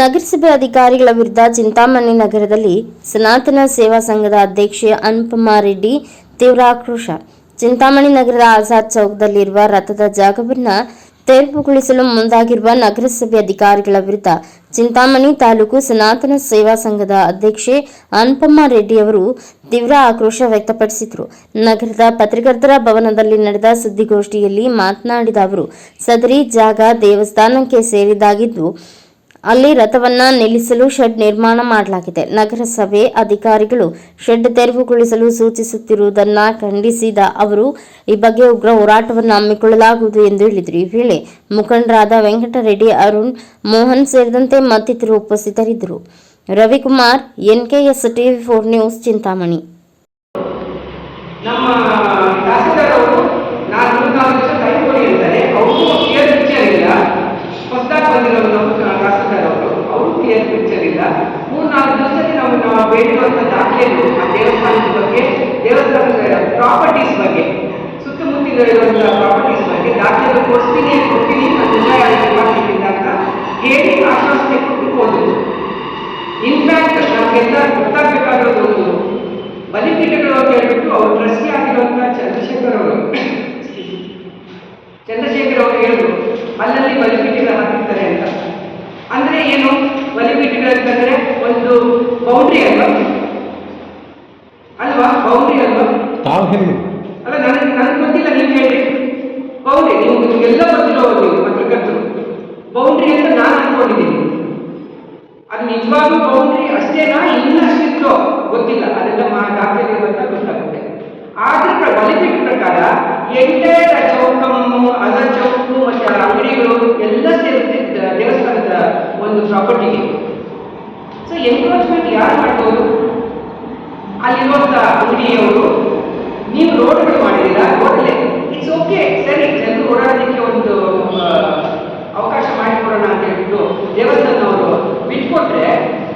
ನಗರಸಭೆ ಅಧಿಕಾರಿಗಳ ವಿರುದ್ಧ ಚಿಂತಾಮಣಿ ನಗರದಲ್ಲಿ ಸನಾತನ ಸೇವಾ ಸಂಘದ ಅಧ್ಯಕ್ಷೆ ಅನುಪಮಾ ರೆಡ್ಡಿ ತೀವ್ರ ಆಕ್ರೋಶ. ಚಿಂತಾಮಣಿ ನಗರದ ಆಜಾದ್ ಚೌಕ್ದಲ್ಲಿರುವ ರಥದ ಜಾಗವನ್ನು ತೆರವುಗೊಳಿಸಲು ಮುಂದಾಗಿರುವ ನಗರಸಭೆ ಅಧಿಕಾರಿಗಳ ವಿರುದ್ಧ ಚಿಂತಾಮಣಿ ತಾಲೂಕು ಸನಾತನ ಸೇವಾ ಸಂಘದ ಅಧ್ಯಕ್ಷೆ ಅನುಪಮಾ ರೆಡ್ಡಿ ಅವರು ತೀವ್ರ ಆಕ್ರೋಶ ವ್ಯಕ್ತಪಡಿಸಿದರು. ನಗರದ ಪತ್ರಕರ್ತರ ಭವನದಲ್ಲಿ ನಡೆದ ಸುದ್ದಿಗೋಷ್ಠಿಯಲ್ಲಿ ಮಾತನಾಡಿದ ಅವರು, ಸದರಿ ಜಾಗ ದೇವಸ್ಥಾನಕ್ಕೆ ಸೇರಿದಾಗಿದ್ದು ಅಲ್ಲಿ ರಥವನ್ನ ನಿಲ್ಲಿಸಲು ಶೆಡ್ ನಿರ್ಮಾಣ ಮಾಡಲಾಗಿದೆ. ನಗರಸಭೆ ಅಧಿಕಾರಿಗಳು ಶೆಡ್ ತೆರವುಗೊಳಿಸಲು ಸೂಚಿಸುತ್ತಿರುವುದನ್ನ ಖಂಡಿಸಿದ ಅವರು, ಈ ಬಗ್ಗೆ ಉಗ್ರ ಹೋರಾಟವನ್ನು ಹಮ್ಮಿಕೊಳ್ಳಲಾಗುವುದು ಎಂದು ಹೇಳಿದರು. ಈ ವೇಳೆ ಮುಖಂಡರಾದ ವೆಂಕಟರೆಡ್ಡಿ, ಅರುಣ್, ಮೋಹನ್ ಸೇರಿದಂತೆ ಮತ್ತಿತರರು ಉಪಸ್ಥಿತರಿದ್ದರು. Ravikumar NKS TV four news, Chintamani. ಹೊಸದಾಗಿ ಬಂದಿರೋ ನಮ್ಮ ತಹಸೀಲ್ದಾರ್ ಅವರು ಅವರು ಕ್ಲಿಯರ್ ಪಿಕ್ಚರ್ ಇಲ್ಲ. ಮೂರ್ನಾಲ್ಕು ದಿವಸದಲ್ಲಿ ನಾವು ನಾವು ಬೇಡಿರುವಂಥ ದಾಖಲೆಗಳು, ಆ ದೇವಸ್ಥಾನದ ಬಗ್ಗೆ, ದೇವಸ್ಥಾನದ ಪ್ರಾಪರ್ಟೀಸ್ ಬಗ್ಗೆ ಸುತ್ತಮುತ್ತಲಿರುವಂಥ ಪ್ರಾಪರ್ಟೀಸ್ ಬಗ್ಗೆ ದಾಖಲೆಗಳು ಕೊಡ್ತೀನಿ ಕೊಡ್ತೀನಿ ನಾನು ಮಾಡ್ತೀನಿ ಅಂತ ಹೇಳಿ ಆಶ್ವಾಸನೆ ಕೊಟ್ಟು ಹೋದ್ರು. ಇನ್ಫ್ಯಾಕ್ಟ್ ನಮಗೆಲ್ಲ ಗೊತ್ತಾಗಬೇಕಾಗಿರೋದು ಒಂದು ಬಲಿಪೀಠಗಳು ಅಂತ ಹೇಳ್ಬಿಟ್ಟು ಅವ್ರು ಟ್ರಸ್ಟಿ ಆಗಿರುವಂಥ ಚಂದ್ರಶೇಖರ್ ಅವರು. ಚಂದ್ರಶೇಖರ್ ಅವರು ಹೇಳಿದ್ರು ಅಲ್ಲಲ್ಲಿ ಬಲಿಪೀಠಗಳು ಹಾಕಿರ್ತಾರೆ ಅಂತ ಅಂದ್ರೆ ಏನು ಬಲಿಪೀಠಗಳು ಅಂತಂದ್ರೆ ಒಂದು ಬೌಂಡ್ರಿ ಅಲ್ವಾ? ಅಲ್ವಾ? ಬೌಂಡ್ರಿ ಅಲ್ವಾ? ತಾವು ಹೇಳಿ ಅಲ್ಲ ನನಗೆ ನನಗೆ ಗೊತ್ತಿಲ್ಲ ನೀವು ಹೇಳಿ ಬೌಂಡ್ರಿ ನೀವು ಎಲ್ಲ ಗೊತ್ತಿರೋರು ನೀವು ಪತ್ರಕರ್ತರು. ಬೌಂಡ್ರಿ ಅಂತ ನಾನು ಅನ್ಕೊಂಡಿದ್ದೀನಿ. ಅದು ನಿಜವಾಗ್ಲೂ ಬೌಂಡ್ರಿ ಅಷ್ಟೇನಾ ಇನ್ನಷ್ಟಿತ್ತು ಗೊತ್ತಿಲ್ಲ. ಅದೆಲ್ಲ ಅಂತ ಗೊತ್ತಾಗುತ್ತೆ ಆದ್ರೆ ಬಲಿಪೀಠ ಪ್ರಕಾರ ಎಂಟೈರ್ ಚೌಕಮ್ಮು ಅದ ಚೌಕು ಮತ್ತೆ ಅಂಗಡಿಗಳು ಎಲ್ಲ ಸೇರುತ್ತೆ. ದೇವಸ್ಥಾನದ ಒಂದು ಪ್ರಾಪರ್ಟಿಗೆ ಅಲ್ಲಿರುವಂತ ಅಂಗಡಿಯವರು ನೀವು ರೋಡ್ಗಳು ಮಾಡಿದಿಲ್ಲ ರೋಡಲ್ಲಿ ಇಟ್ಸ್ ಓಕೆ ಸರಿ, ಜನರು ಓಡಾಡೋದಕ್ಕೆ ಒಂದು ಅವಕಾಶ ಮಾಡಿಕೊಡೋಣ ಅಂತ ಹೇಳ್ಬಿಟ್ಟು ದೇವಸ್ಥಾನದವರು ಬಿಟ್ಕೊಟ್ರೆ,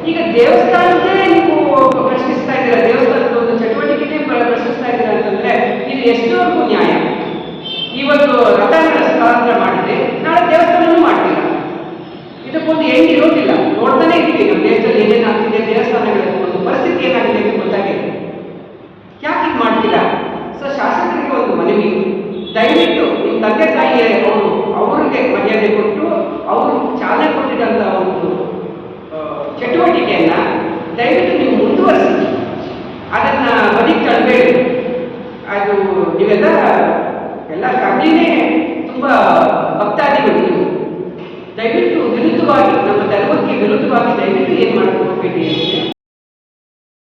ಈಗ ದೇವಸ್ಥಾನದೇ ನೀವು ಪ್ರಶ್ನಿಸ್ತಾ ಇದ್ದೀರಾ? ದೇವಸ್ಥಾನದ ಒಂದು ಚಟುವಟಿಕೆ ಪ್ರ- ಪ್ರಶ್ನಿಸ್ತಾ ಇದ್ದೀರಾ ಅಂತಂದ್ರೆ, ಇದು ಎಷ್ಟೋರ್ಗೂ ನ್ಯಾಯ. ಇವತ್ತು ರಥಗಳ ಸ್ಥಳಾಂತರ ಮಾಡಿದ್ರೆ ನಾಳೆ ದೇವಸ್ಥಾನನೂ ಮಾಡ್ತೀರಾ? ಇದಕ್ಕೊಂದು ಎಂಡ್ ಇರೋದಿಲ್ಲ. ನೋಡ್ತಾನೆ ಇರ್ತೀವಿ ದಯವಿಟ್ಟು ನಿಮ್ಮ ತಂದೆ ತಾಯಿ ಅವರು ಅವರಿಗೆ ಮರ್ಯಾದೆ ಕೊಟ್ಟು, ಅವರು ಚಾಲನೆ ಕೊಟ್ಟಿದ್ದಂಥ ಒಂದು ಚಟುವಟಿಕೆಯನ್ನು ದಯವಿಟ್ಟು ನೀವು ಮುಂದುವರಿಸಿ. ಅದನ್ನ ಬದಿಗೆ ತಳ್ಳಬೇಡಿ ಅದು ನೀವೆಲ್ಲ, ಎಲ್ಲ ಕಂಡಿನೇ ತುಂಬಾ ಭಕ್ತಾದಿಗಳು ನೀವು. ದಯವಿಟ್ಟು ವಿರುದ್ಧವಾಗಿ, ನಮ್ಮ ಧರ್ಮಕ್ಕೆ ವಿರುದ್ಧವಾಗಿ ದಯವಿಟ್ಟು ಏನು ಮಾಡ್ತೀವಿ